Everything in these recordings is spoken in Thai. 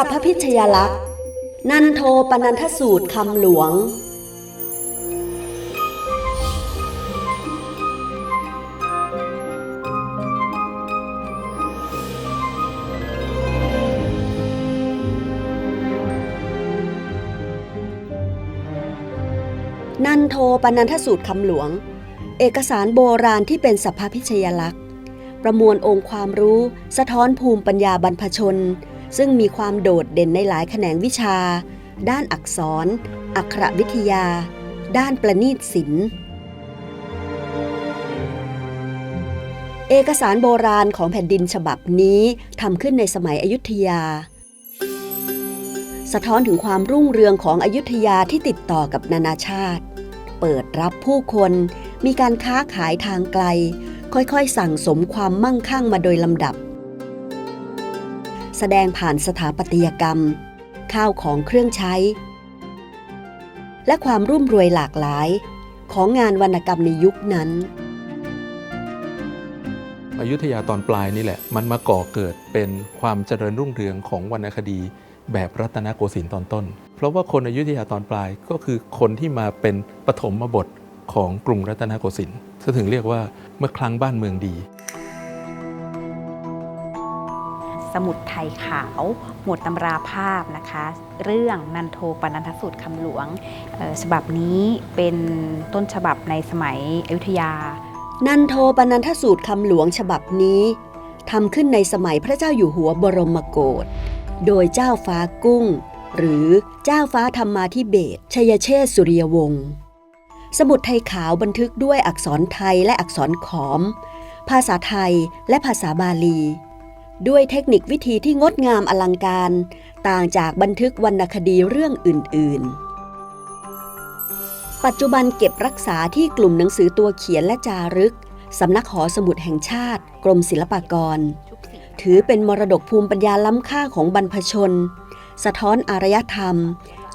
สัพพพิชยลักษณ์ นันโทปนันทสูตรคำหลวง นันโทปนันทสูตรคำหลวง เอกสารโบราณที่เป็นสัพพพิชยลักษณ์ ประมวลองค์ความรู้ สะท้อนภูมิปัญญาบรรพชน ซึ่งมีความโดดเด่นในหลายแขนงวิชา ด้านอักษร อักขรวิทยา ด้านประณีตศิลป์เอกสารโบราณของแผ่นดินฉบับนี้ทำขึ้นในสมัยอยุธยา สะท้อนถึงความรุ่งเรืองของอยุธยาที่ติดต่อกับนานาชาติ เปิดรับผู้คน มีการค้าขายทางไกล ค่อยๆ สั่งสมความมั่งคั่งมาโดยลำดับ แสดงผ่านสถาปัตยกรรม ข้าวของเครื่องใช้ และความรุ่มรวยหลากหลายของงานวรรณกรรมในยุคนั้นอยุธยาตอนปลายนี่แหละ มันมาก่อเกิดเป็นความเจริญรุ่งเรืองของวรรณคดีแบบรัตนโกสินทร์ตอนต้น เพราะว่าคนอยุธยาตอนปลายก็คือคนที่มาเป็นปฐมบทของกรุงรัตนโกสินทร์ถึงเรียกว่าเมื่อครั้งบ้านเมืองดี มุดไทยขาว หมวดตำราภาพนะคะ เรื่องนันโทปนันทสูตรคำหลวง ฉบับนี้เป็นต้นฉบับในสมัยอยุธยา นันโทปนันทสูตรคำหลวงฉบับนี้ทำขึ้นในสมัยพระเจ้าอยู่หัวบรมโกศโดยเจ้าฟ้ากุ้ง หรือเจ้าฟ้าธรรมาธิเบศชยเชษสุริยวงศ์สมุดไทยขาวบันทึกด้วยอักษรไทยและอักษรขอม ภาษาไทยและภาษาบาลี ด้วยเทคนิควิธีที่งดงามอลังการ ต่างจากบันทึกวรรณคดีเรื่องอื่น ๆ ปัจจุบันเก็บรักษาที่กลุ่มหนังสือตัวเขียนและจารึก สำนักหอสมุดแห่งชาติ กรมศิลปากร ถือเป็นมรดกภูมิปัญญาล้ำค่าของบรรพชน สะท้อนอารยธรรม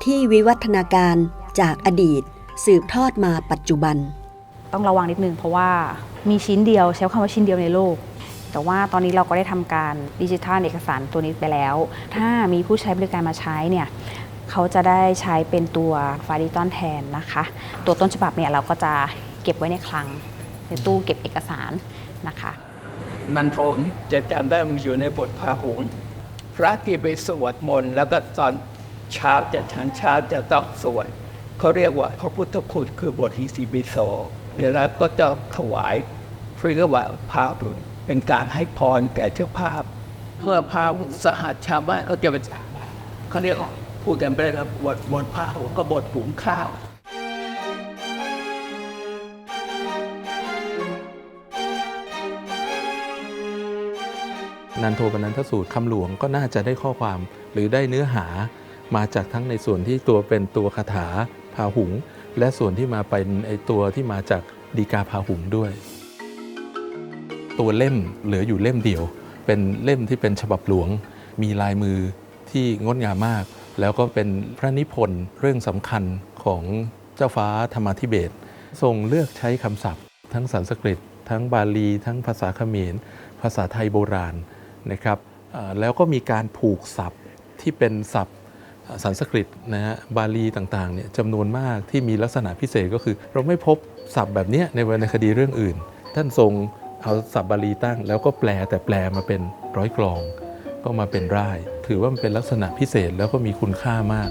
ที่วิวัฒนาการจากอดีต สืบทอดมาปัจจุบัน ต้องระวังนิดนึงเพราะว่ามีชิ้นเดียวใช้คำว่าชิ้นเดียวในโลก แต่ว่าตอนนี้เราก็ได้ทำการดิจิทัลเอกสารตัวนี้ไปแล้ว ถ้ามีผู้ใช้บริการมาใช้เนี่ยเขาจะได้ใช้เป็นตัวไฟล์ดิจิตอลแทนนะคะ ตัวต้นฉบับเนี่ยเราก็จะเก็บไว้ในคลังในตู้เก็บเอกสารนะคะนันโทนจะจำได้มันอยู่ในบทพาหุงพระที่ไปสวดมนต์แล้วก็ตอนเช้าจะฉันเช้าจะต้องสวดเขาเรียกว่าพระพุทธคุณคือบทฮิสิบิโสเดี๋ยวเราก็จะถวายเรียกว่าพระ เป็นการให้พรแก่เจ้าภาพ เพื่อพาสหัสชาวบ้านเขาจะไปเขาเรียกพูดกันไปเลยครับบทบทพาหุงก็บทหุงข้าวนันโทปนันทสูตรคำหลวงก็น่าจะได้ข้อความหรือได้เนื้อหามาจากทั้งในส่วนที่ตัวเป็นตัวคาถาพาหุง และส่วนที่มาเป็นไอตัวที่มาจากดีกาพาหุงด้วย ตัวเล่มเหลืออยู่เล่มเดียว เป็นเล่มที่เป็นฉบับหลวง มีลายมือที่งดงามมาก แล้วก็เป็นพระนิพนธ์เรื่องสำคัญของเจ้าฟ้าธรรมาธิเบศทรงเลือกใช้คำศัพท์ ทั้งสันสกฤต ทั้งบาลี ทั้งภาษาเขมร ภาษาไทยโบราณนะครับแล้วก็มีการผูกศัพท์ที่เป็นศัพท์สันสกฤตนะฮะบาลีต่างๆเนี่ยจำนวนมากที่มีลักษณะพิเศษก็คือ เราไม่พบศัพท์แบบนี้ในวรรณคดีเรื่องอื่น ท่านทรง เอาสับบาลีตั้ง แล้วก็แปลแต่แปลมาเป็นร้อยกลอง ก็มาเป็นร่าย ถือว่ามันเป็นลักษณะพิเศษแล้วก็มีคุณค่ามาก